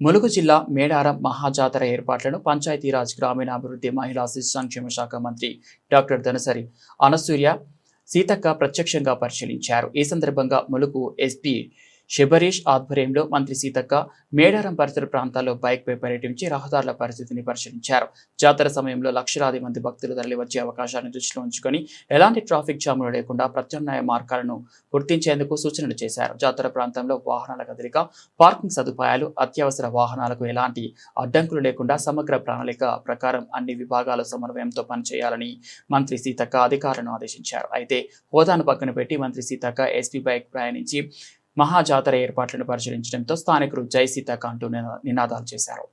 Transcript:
ములుగు జిల్లా మేడారం మహాజాతర ఏర్పాట్లను పంచాయతీరాజ్ గ్రామీణాభివృద్ధి మహిళా శిశు సంక్షేమ శాఖ మంత్రి డాక్టర్ ధనసరి అనసూర్య సీతక్క ప్రత్యక్షంగా పరిశీలించారు. ఈ సందర్భంగా ములుగు ఎస్పీ శబరీష్ ఆధ్వర్యంలో మంత్రి సీతక్క మేడారం పరిసర ప్రాంతాల్లో బైక్పై పర్యటించి రహదారుల పరిస్థితిని పరిశీలించారు. జాతర సమయంలో లక్షలాది మంది భక్తులు తరలివచ్చే అవకాశాన్ని దృష్టిలో ఉంచుకొని ఎలాంటి ట్రాఫిక్ జాములు లేకుండా ప్రత్యామ్నాయ మార్గాలను గుర్తించేందుకు సూచనలు చేశారు. జాతర ప్రాంతంలో వాహనాల కదలిక పార్కింగ్ సదుపాయాలు అత్యవసర వాహనాలకు ఎలాంటి అడ్డంకులు లేకుండా సమగ్ర ప్రణాళిక ప్రకారం అన్ని విభాగాల సమన్వయంతో పనిచేయాలని మంత్రి సీతక్క అధికారులను ఆదేశించారు. అయితే హోదాను పక్కన పెట్టి మంత్రి సీతక్క ఎస్పీ బైక్ ప్రయాణించి మహాజాతర ఏర్పాట్లను పరిశీలించడంతో స్థానికులు జై సీతాకాంటూ నినాదాలు చేశారు.